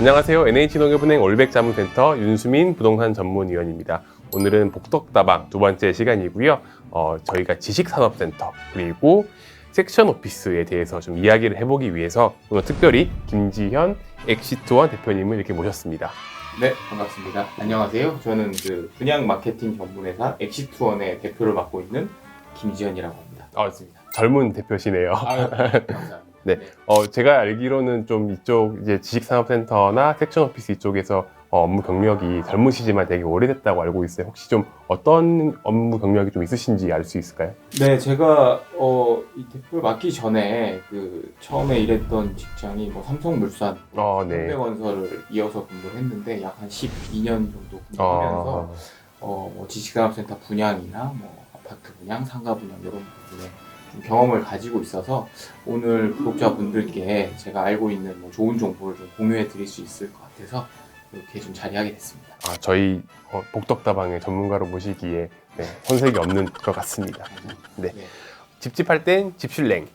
안녕하세요. NH농협은행 올백자문센터 윤수민 부동산 전문위원입니다. 오늘은 복덕다방 두 번째 시간이고요. 어, 저희가 지식산업센터 그리고 섹션 오피스에 대해서 좀 이야기를 해보기 위해서 오늘 특별히 김지현 엑시트원 대표님을 이렇게 모셨습니다. 네, 반갑습니다. 안녕하세요. 저는 그 분양 마케팅 전문회사 엑시트원의 대표를 맡고 있는 김지현이라고 합니다. 반갑습니다. 젊은 대표시네요. 아유, 감사합니다. 네. 어, 제가 알기로는 좀 이쪽 이제 지식산업센터나 섹션 오피스 이쪽에서 어, 업무 경력이 젊으시지만 되게 오래됐다고 알고 있어요. 혹시 좀 어떤 업무 경력이 좀 있으신지 알 수 있을까요? 네, 제가 어, 이 대표를 맡기 전에 그 처음에 일했던 직장이 뭐 삼성물산, 어, 네. 현대건설을 이어서 근무를 했는데 약 한 12년 정도 근무하면서 어, 어, 뭐 지식산업센터 분양이나 뭐 아파트 분양, 상가 분양 이런 부분에 좀 경험을 가지고 있어서 오늘 구독자분들께 제가 알고 있는 뭐 좋은 정보를 좀 공유해 드릴 수 있을 것 같아서 이렇게 좀 자리하게 됐습니다. 아, 저희 어, 복덕다방의 전문가로 모시기에 네, 손색이 없는 것 같습니다. 네. 네. 집집할 땐 집슐랭.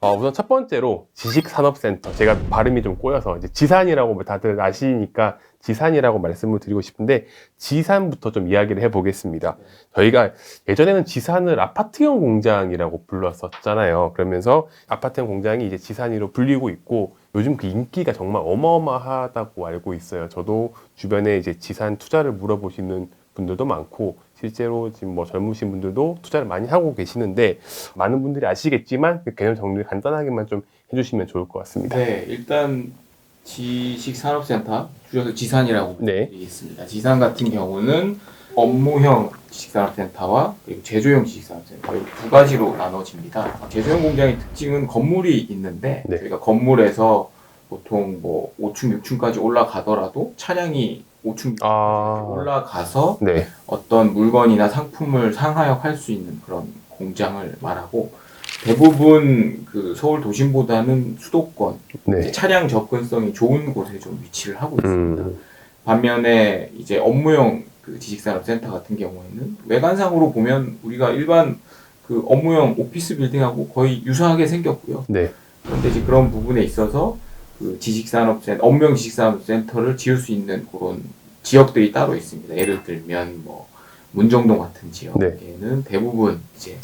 어, 우선 첫 번째로 지식산업센터. 제가 발음이 좀 꼬여서 이제 지산이라고 뭐 다들 아시니까 지산이라고 말씀을 드리고 싶은데 지산부터 좀 이야기를 해보겠습니다. 저희가 예전에는 지산을 아파트형 공장이라고 불렀었잖아요. 그러면서 아파트형 공장이 이제 지산이로 불리고 있고 요즘 그 인기가 정말 어마어마하다고 알고 있어요. 저도 주변에 이제 지산 투자를 물어보시는 분들도 많고 실제로 지금 뭐 젊으신 분들도 투자를 많이 하고 계시는데 많은 분들이 아시겠지만 그 개념 정리 간단하게만 좀 해주시면 좋을 것 같습니다. 네, 일단 지식산업센터 줄여서 지산이라고 네. 드리겠습니다. 지산 같은 경우는 업무형 지식산업센터와 그리고 제조형 지식산업센터 두 가지로 나눠집니다. 제조형 공장의 특징은 건물이 있는데 네. 저희가 건물에서 보통 뭐 5층, 6층까지 올라가더라도 차량이 5층, 6층까지 아. 올라가서 네. 어떤 물건이나 상품을 상하역할 수 있는 그런 공장을 말하고 대부분 그 서울 도심보다는 수도권 네. 차량 접근성이 좋은 곳에 좀 위치를 하고 있습니다. 음, 반면에 이제 업무용 그 지식산업센터 같은 경우에는 외관상으로 보면 우리가 일반 그 업무용 오피스 빌딩하고 거의 유사하게 생겼고요. 네. 그런데 이제 그런 부분에 있어서 그 지식산업센터, 업무용 지식산업센터를 지을 수 있는 그런 지역들이 따로 있습니다. 예를 들면 뭐 문정동 같은 지역에는 대부분 이제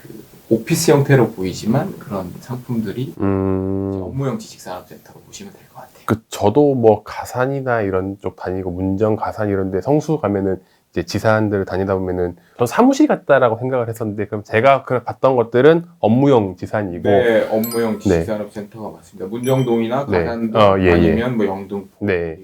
그 오피스 형태로 보이지만 그런 상품들이 음, 업무용 지식산업센터로 보시면 될 것 같아요. 그 저도 뭐 가산이나 이런 쪽 다니고 문정 가산 이런데 성수 가면은 이제 지산들을 다니다 보면은 전 사무실 같다라고 생각을 했었는데 그럼 제가 그 봤던 것들은 업무용 지산이고 네, 업무용 지식산업센터가 맞습니다. 문정동이나 네. 가산동 어, 예, 예. 아니면 뭐 영등 네.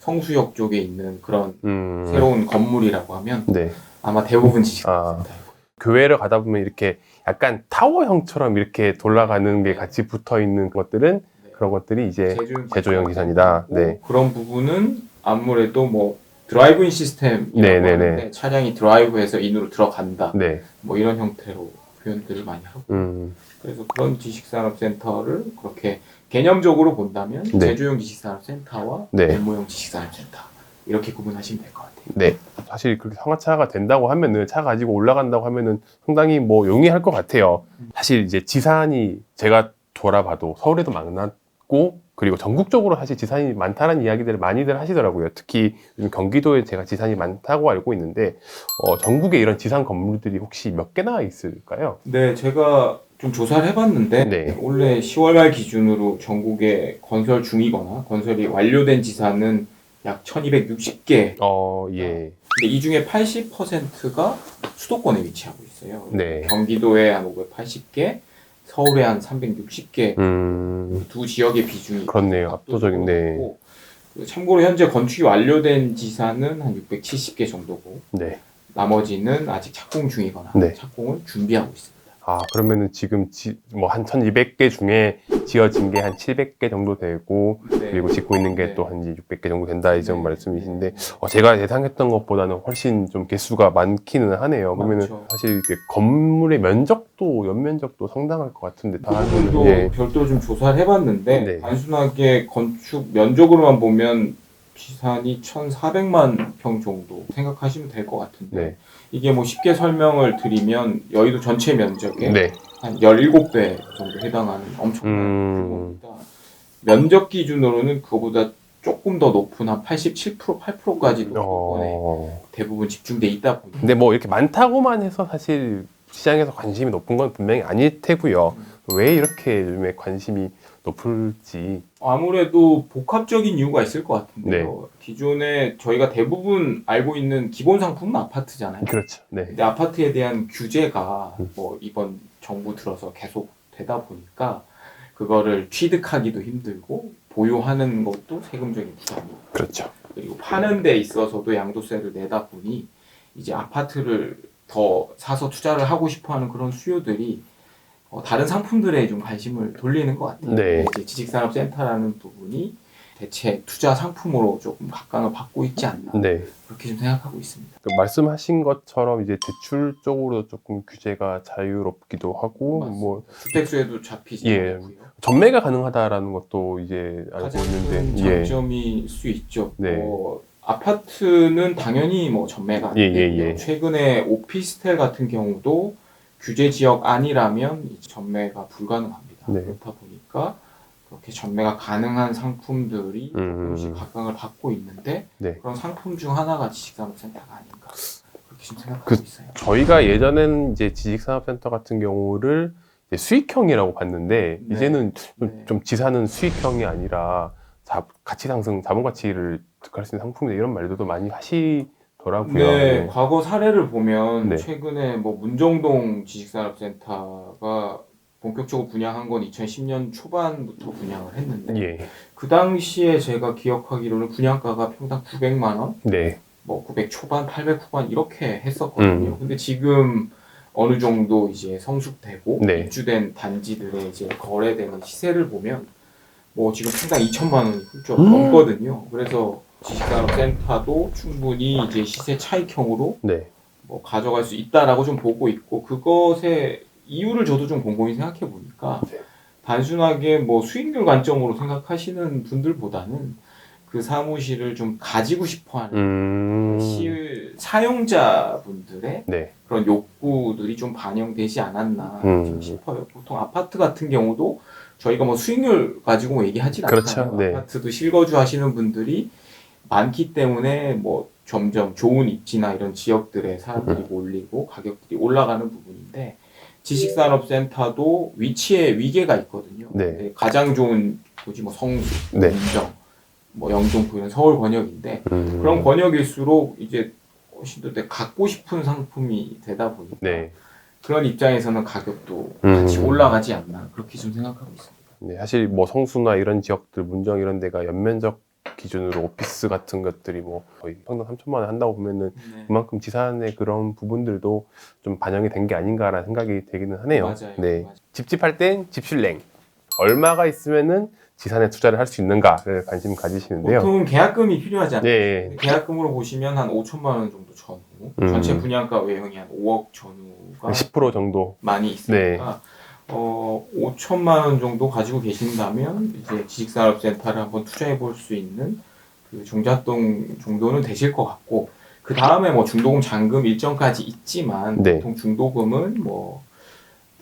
성수역 쪽에 있는 그런 음, 새로운 건물이라고 하면 네. 아마 대부분 지식산업센터예요. 교회를 가다 보면 이렇게 약간 타워형처럼 이렇게 돌아가는 게 같이 붙어 있는 것들은 네. 그런 것들이 이제 제조용 제조형 지산이다. 지식산업센터고 네. 그런 부분은 아무래도 뭐 드라이브인 시스템이라고 네, 네, 네. 하는데 차량이 드라이브해서 인으로 들어간다. 네. 뭐 이런 형태로 표현들을 많이 하고 음, 그래서 그런 지식산업센터를 그렇게 개념적으로 본다면 네. 제조용 지식산업센터와 네. 업무용 지식산업센터 이렇게 구분하시면 될 것 같아요. 네. 사실 그렇게 상하차가 된다고 하면은 차 가지고 올라간다고 하면은 상당히 뭐 용이할 것 같아요. 사실 이제 지산이 제가 돌아봐도 서울에도 많았고 그리고 전국적으로 사실 지산이 많다는 이야기들을 많이들 하시더라고요. 특히 경기도에 제가 지산이 많다고 알고 있는데 어, 전국에 이런 지산 건물들이 혹시 몇 개나 있을까요? 네, 제가 좀 조사를 해봤는데 네. 올해 10월 말 기준으로 전국에 건설 중이거나 건설이 완료된 지사는 약 1,260개. 어, 예. 근데 이 중에 80%가 수도권에 위치하고 있어요. 네. 경기도에 한 580개, 서울에 한 360개 음, 두 지역의 비중이 그렇네요. 압도적인, 네. 높고, 그 참고로 현재 건축이 완료된 지사는 한 670개 정도고 네. 나머지는 아직 착공 중이거나 네. 착공을 준비하고 있습니다. 아, 그러면은 지금 뭐 한 1200개 중에 지어진 게 한 700개 정도 되고 네. 그리고 짓고 있는 게 네. 또한 600개 정도 된다 이점 네. 말씀이신데 어, 제가 예상했던 것보다는 훨씬 좀 개수가 많기는 하네요. 그러면은. 사실 이게 건물의 면적도 연면적도 상당할 것 같은데 다 부분도 하면은 예. 별도로 좀 조사를 해봤는데 네. 단순하게 건축 면적으로만 보면 지산이 1,400만 평 정도 생각하시면 될 것 같은데 네. 이게 뭐 쉽게 설명을 드리면 여의도 전체 면적의 네. 한 17배 정도 해당하는 엄청난 음. 규모입니다. 면적 기준으로는 그거보다 조금 더 높은 한 87% 8%까지도 이번에 어. 대부분 집중돼 있다 보니 근데 뭐 이렇게 많다고만 해서 사실 시장에서 관심이 높은 건 분명히 아닐 테고요. 왜 이렇게 요즘에 관심이 높을지. 아무래도 복합적인 이유가 있을 것 같은데요. 기존에 저희가 대부분 알고 있는 기본 상품은 아파트잖아요. 그렇죠. 네. 근데 아파트에 대한 규제가 음. 뭐 이번 정부 들어서 계속 되다 보니까 그거를 취득하기도 힘들고 보유하는 것도 세금적인 부담이 그렇죠. 그리고 파는 데 있어서도 양도세를 내다 보니 이제 아파트를 더 사서 투자를 하고 싶어 하는 그런 수요들이 어, 다른 상품들에 좀 관심을 돌리는 것 같아요. 네. 이제 지식산업센터라는 부분이 대체 투자 상품으로 조금 각광을 받고 있지 않나 네. 그렇게 좀 생각하고 있습니다. 그 말씀하신 것처럼 이제 대출 쪽으로 조금 규제가 자유롭기도 하고 맞습니다. 뭐 주택수에도 잡히지 예. 않고요. 전매가 가능하다라는 것도 이제 알고 있는데 예. 장점일 수 있죠. 네. 뭐, 아파트는 당연히 뭐 전매가 안 예. 예, 예. 최근에 오피스텔 같은 경우도 규제 지역 아니라면 전매가 불가능합니다. 네. 그렇다 보니까 그렇게 전매가 가능한 상품들이 음. 조금씩 각광을 받고 있는데 네. 그런 상품 중 하나가 지식산업센터가 아닌가 그렇게 좀 생각하고 그- 있어요. 저희가 예전에는 이제 지식산업센터 같은 경우를 이제 수익형이라고 봤는데 네. 이제는 좀, 네. 좀 지사는 수익형이 아니라 자, 가치 상승, 자본 가치를 득할 수 있는 상품들 이런 말들도 많이 하시 더라고요. 네, 과거 사례를 보면 네. 최근에 뭐 문정동 지식산업센터가 본격적으로 분양한 건 2010년 초반부터 분양을 했는데 예. 그 당시에 제가 기억하기로는 분양가가 평당 900만 원, 네. 뭐 900 초반, 800 후반 이렇게 했었거든요. 음. 근데 지금 어느 정도 이제 성숙되고 네. 입주된 단지들의 이제 거래되는 시세를 보면 뭐 지금 평당 2천만 원이 훌쩍 음. 넘거든요. 그래서 지식산업 센터도 충분히 이제 시세 차익형으로 네. 뭐 가져갈 수 있다라고 좀 보고 있고 그것의 이유를 저도 좀 곰곰이 생각해 보니까 네. 단순하게 뭐 수익률 관점으로 생각하시는 분들보다는 그 사무실을 좀 가지고 싶어하는 음. 시 사용자분들의 네. 그런 욕구들이 좀 반영되지 않았나 음. 좀 싶어요. 보통 아파트 같은 경우도 저희가 뭐 수익률 가지고 뭐 얘기하지 않잖아요. 그렇죠. 네. 아파트도 실거주 하시는 분들이 많기 때문에 뭐 점점 좋은 입지나 이런 지역들에 사람들이 음. 몰리고 가격들이 올라가는 부분인데 지식산업센터도 위치에 위계가 있거든요. 네. 근데 가장 좋은 곳이 뭐 성수, 네. 인정, 뭐 영등포 이런 서울 권역인데 음. 그런 권역일수록 이제 훨씬 더 갖고 싶은 상품이 되다 보니까 네. 그런 입장에서는 가격도 음. 같이 올라가지 않나 그렇게 좀 생각하고 있습니다. 네, 사실 뭐 성수나 이런 지역들, 문정 이런 데가 연면적 기준으로 오피스 같은 것들이 뭐 거의 평당 3천만 원 한다고 보면은 네. 그만큼 지산의 그런 부분들도 좀 반영이 된 게 아닌가라는 생각이 되기는 하네요. 맞아요. 네. 맞아요. 집집할 땐 집실랭. 얼마가 있으면은 지산에 투자를 할 수 있는가를 관심 가지시는데요. 보통 계약금이 필요하지 않나요? 네. 계약금으로 보시면 한 5천만 원 정도 전후, 음. 전체 분양가 외형이 한 5억 전후가 10% 정도. 많이 있으니까 어 5천만 원 정도 가지고 계신다면 이제 지식산업센터를 한번 투자해 볼 수 있는 그 종잣돈 정도는 되실 것 같고 그 다음에 뭐 중도금 잔금 일정까지 있지만 네. 보통 중도금은 뭐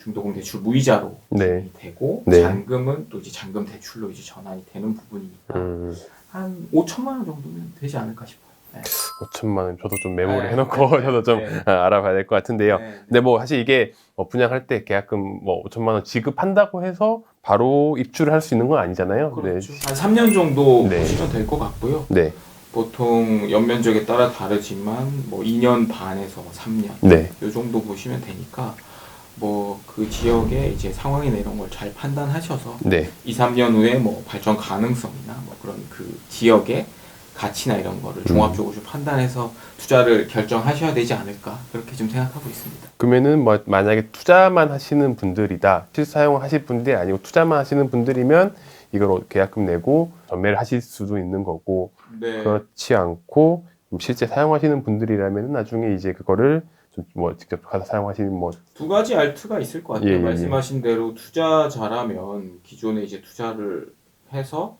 중도금 대출 무이자로 네. 되고 네. 잔금은 또 이제 잔금 대출로 이제 전환이 되는 부분이니까 음, 한 5천만 원 정도면 되지 않을까 싶어요. 네. 5천만 원 저도 좀 메모를 네. 해놓고 저도 좀 네. 아, 알아봐야 될 것 같은데요. 네. 근데 뭐 사실 이게 뭐 분양할 때 계약금 뭐 5천만 원 지급한다고 해서 바로 입주를 할 수 있는 건 아니잖아요. 그렇죠. 한 3년 정도 네. 보시면 될 것 같고요. 네. 보통 연면적에 따라 다르지만 뭐 2년 반에서 3년 네. 요 정도 보시면 되니까 뭐 그 지역의 이제 상황이나 이런 걸 잘 판단하셔서 네. 2, 3년 후에 뭐 발전 가능성이나 뭐 그런 그 지역의 가치나 이런 거를 종합적으로 좀 판단해서 투자를 결정하셔야 되지 않을까 그렇게 좀 생각하고 있습니다. 그러면은 뭐 만약에 투자만 하시는 분들이다 실사용하실 분들이 아니고 투자만 하시는 분들이면 이걸 계약금 내고 전매를 하실 수도 있는 거고 네. 그렇지 않고 실제 사용하시는 분들이라면 나중에 이제 그거를 좀뭐 직접 가서 사용하시는 뭐 두 가지 알트가 있을 것 같아요. 예, 예, 예. 말씀하신 대로 투자자라면 기존에 이제 투자를 해서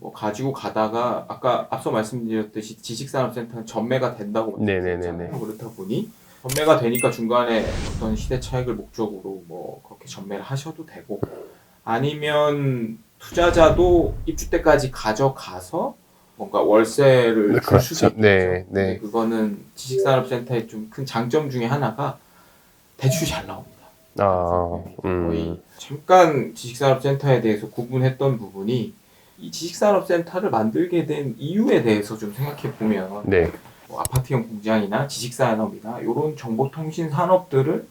뭐 가지고 가다가 아까 앞서 말씀드렸듯이 지식산업센터는 전매가 된다고. 말씀드렸잖아요. 그렇다 보니 전매가 되니까 중간에 어떤 시대 차익을 목적으로 뭐 그렇게 전매를 하셔도 되고 아니면 투자자도 입주 때까지 가져가서 뭔가 월세를 줄 그렇죠. 수도 있죠. 네, 네. 그거는 지식산업센터의 좀 큰 장점 중에 하나가 대출이 잘 나옵니다. 아, 거의 음, 잠깐 지식산업센터에 대해서 구분했던 부분이 이 지식산업센터를 만들게 된 이유에 대해서 좀 생각해 보면 네. 뭐 아파트형 공장이나 지식산업이나 이런 정보통신 산업들을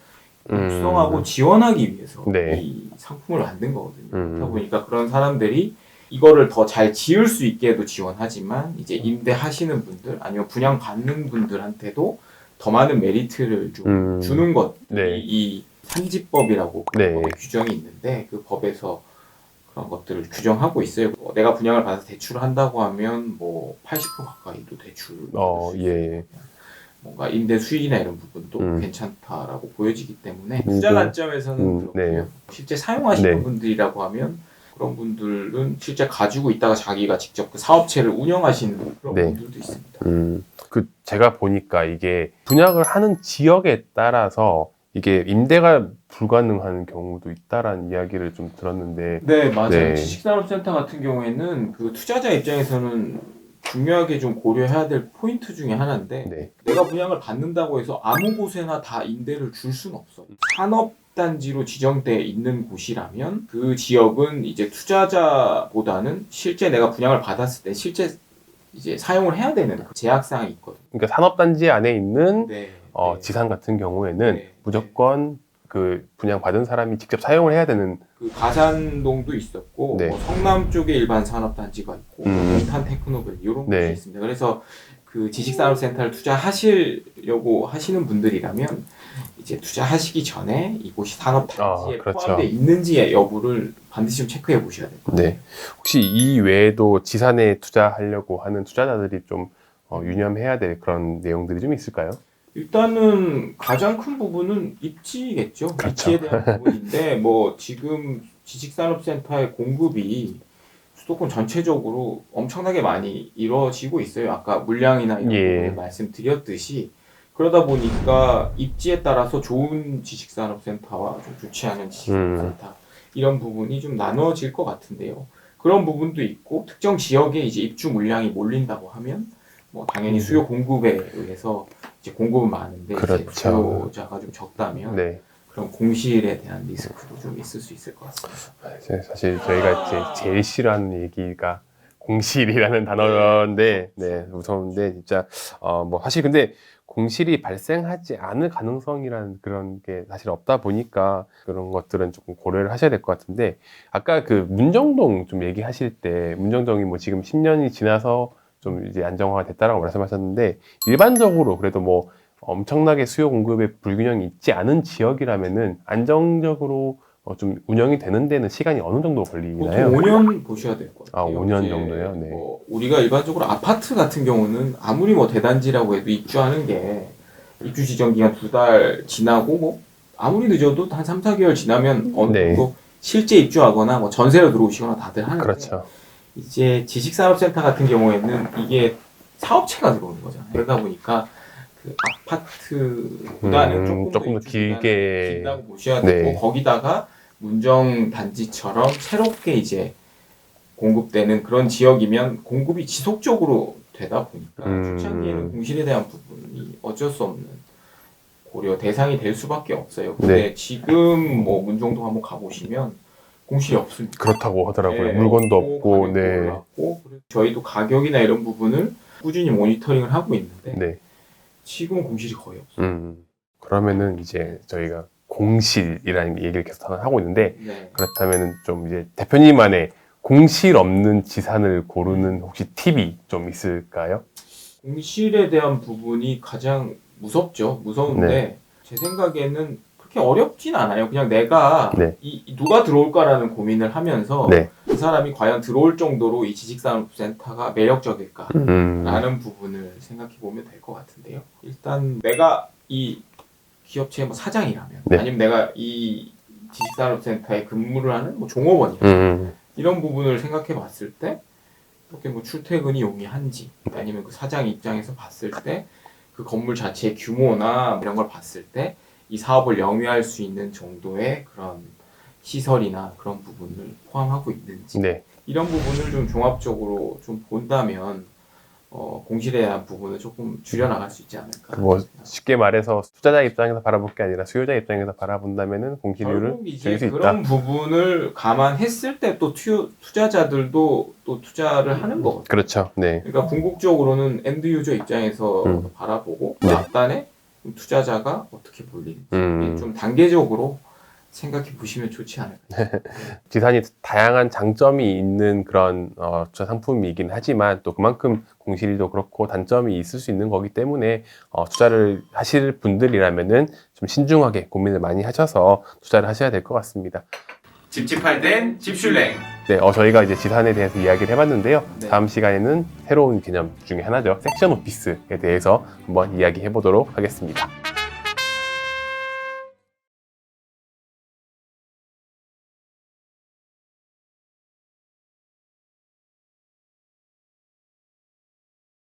음. 수성하고 지원하기 위해서 네. 이 상품을 만든 거거든요. 음. 그러다 보니까 그런 사람들이 이거를 더 잘 지을 수 있게도 지원하지만 이제 임대하시는 분들 아니면 분양 받는 분들한테도 더 많은 메리트를 좀 음. 주는 것이 네. 이 산지법이라고 그 네. 규정이 있는데 그 법에서 것들을 규정하고 있어요. 뭐 내가 분양을 받아서 대출을 한다고 하면 뭐 80% 가까이도 대출 어, 예. 뭔가 임대 수익이나 이런 부분도 음. 괜찮다라고 보여지기 때문에 음, 투자 그- 관점에서는 음, 그렇고요. 네. 실제 사용하시는 네. 분들이라고 하면 그런 분들은 실제 가지고 있다가 자기가 직접 그 사업체를 운영하시는 그런 네. 분들도 있습니다. 음, 그 제가 보니까 이게 분양을 하는 지역에 따라서 이게 임대가 불가능한 경우도 있다라는 이야기를 좀 들었는데 네, 맞아요. 네. 지식산업센터 같은 경우에는 그 투자자 입장에서는 중요하게 좀 고려해야 될 포인트 중에 하나인데 네. 내가 분양을 받는다고 해서 아무 곳에나 다 임대를 줄 수는 없어요. 산업 단지로 지정돼 있는 곳이라면 그 지역은 이제 투자자보다는 실제 내가 분양을 받았을 때 실제 이제 사용을 해야 되는 그 제약 사항이 있거든요. 그러니까 산업단지 안에 있는 네. 어, 네. 지산 같은 경우에는 네. 무조건 그 분양 받은 사람이 직접 사용을 해야 되는 그 가산동도 있었고 네. 뭐 성남 쪽에 일반 산업단지가 있고 음. 동탄 테크노블 이런 네. 곳이 있습니다. 그래서 그 지식산업센터를 투자하시려고 하시는 분들이라면 이제 투자하시기 전에 이곳이 산업단지에 아, 그렇죠. 포함되어 있는지의 여부를 반드시 좀 체크해 보셔야 될 것 같아요. 네. 혹시 이 외에도 지산에 투자하려고 하는 투자자들이 좀 어, 유념해야 될 그런 내용들이 좀 있을까요? 일단은 가장 큰 부분은 입지겠죠. 그렇죠. 입지에 대한 부분인데 뭐 지금 지식산업센터의 공급이 수도권 전체적으로 엄청나게 많이 이루어지고 있어요. 아까 물량이나 이런 예. 말씀드렸듯이 그러다 보니까 입지에 따라서 좋은 지식산업센터와 좀 좋지 않은 지식산업센터 이런 부분이 좀 나눠질 것 같은데요. 그런 부분도 있고 특정 지역에 이제 입주 물량이 몰린다고 하면 뭐 당연히 음. 수요 공급에 의해서 이제 공급은 많은데 이제 그렇죠. 수요자가 좀 적다면 네. 그런 공실에 대한 리스크도 좀 있을 수 있을 것 같습니다. 이제 사실 저희가 이제 제일 싫어하는 얘기가 공실이라는 단어인데, 네, 무서운데, 진짜, 어, 뭐, 사실 근데 공실이 발생하지 않을 가능성이라는 그런 게 사실 없다 보니까 그런 것들은 조금 고려를 하셔야 될 것 같은데, 아까 그 문정동 좀 얘기하실 때, 문정동이 뭐 지금 10년이 지나서 좀 이제 안정화가 됐다라고 말씀하셨는데, 일반적으로 그래도 뭐 엄청나게 수요 공급에 불균형이 있지 않은 지역이라면은 안정적으로 어, 좀 운영이 되는 데는 시간이 어느 정도 걸리나요? 보통 5년 보셔야 될것 아, 같아요. 5년 이제 정도요? 네. 뭐 우리가 일반적으로 아파트 같은 경우는 아무리 뭐 대단지라고 해도 입주하는 게 입주 지정 기간 두 달 지나고 뭐 아무리 늦어도 한 3, 4개월 지나면 어느 네. 정도 실제 입주하거나 뭐 전세로 들어오시거나 다들 하는데 그렇죠. 이제 지식산업센터 같은 경우에는 이게 사업체가 들어오는 거잖아요. 그러다 보니까 그 아파트보다는 음, 조금, 조금 더 길게. 길다고 보셔야 네. 되고 거기다가 문정 단지처럼 새롭게 이제 공급되는 그런 지역이면 공급이 지속적으로 되다 보니까 음. 초창기에는 공실에 대한 부분이 어쩔 수 없는 고려 대상이 될 수밖에 없어요. 근데 네. 지금 뭐 문정동 한번 가보시면 공실이 없습니다. 그렇다고 하더라고요. 네, 물건도 없고, 가격도 네. 올랐고, 저희도 가격이나 이런 부분을 꾸준히 모니터링을 하고 있는데 네. 지금 공실이 거의 없어요. 음. 그러면은 이제 저희가 공실이라는 얘기를 계속 하고 있는데, 네. 그렇다면은 좀 이제 대표님만의 공실 없는 지산을 고르는 혹시 팁이 좀 있을까요? 공실에 대한 부분이 가장 무섭죠. 무서운데 네. 제 생각에는 그렇게 어렵진 않아요. 그냥 내가 네. 이, 이 누가 들어올까라는 고민을 하면서 네. 그 사람이 과연 들어올 정도로 이 지식산업센터가 매력적일까? 음. 라는 부분을 생각해 보면 될 것 같은데요. 일단 내가 이 기업체의 뭐 사장이라면 네. 아니면 내가 이 지식산업센터에 근무를 하는 뭐 종업원이라 음. 이런 부분을 생각해 봤을 때 이렇게 뭐 출퇴근이 용이한지 아니면 그 사장 입장에서 봤을 때 그 건물 자체의 규모나 이런 걸 봤을 때 이 사업을 영위할 수 있는 정도의 그런 시설이나 그런 부분을 포함하고 있는지 네. 이런 부분을 좀 종합적으로 좀 본다면 어, 공실에 대한 부분을 조금 줄여나갈 수 있지 않을까. 뭐 쉽게 말해서 투자자 입장에서 바라볼 게 아니라 수요자 입장에서 바라본다면은 이제 줄일 수 그런 있다. 부분을 감안했을 때 또 투자자들도 또 투자를 하는 거거든요. 그렇죠. 네. 그러니까 궁극적으로는 엔드 유저 입장에서 음. 바라보고 네. 그 앞단에 투자자가 어떻게 볼일인지 음. 좀 단계적으로 생각해 보시면 좋지 않을까. 지산이 다양한 장점이 있는 그런 어, 상품이긴 하지만 또 그만큼 공실도 그렇고 단점이 있을 수 있는 거기 때문에 어, 투자를 하실 분들이라면은 좀 신중하게 고민을 많이 하셔서 투자를 하셔야 될 것 같습니다. 찝찝할 땐 집슐랭. 네, 어, 저희가 이제 지산에 대해서 이야기를 해봤는데요. 네. 다음 시간에는 새로운 개념 중에 하나죠. 섹션 오피스에 대해서 한번 이야기해 보도록 하겠습니다.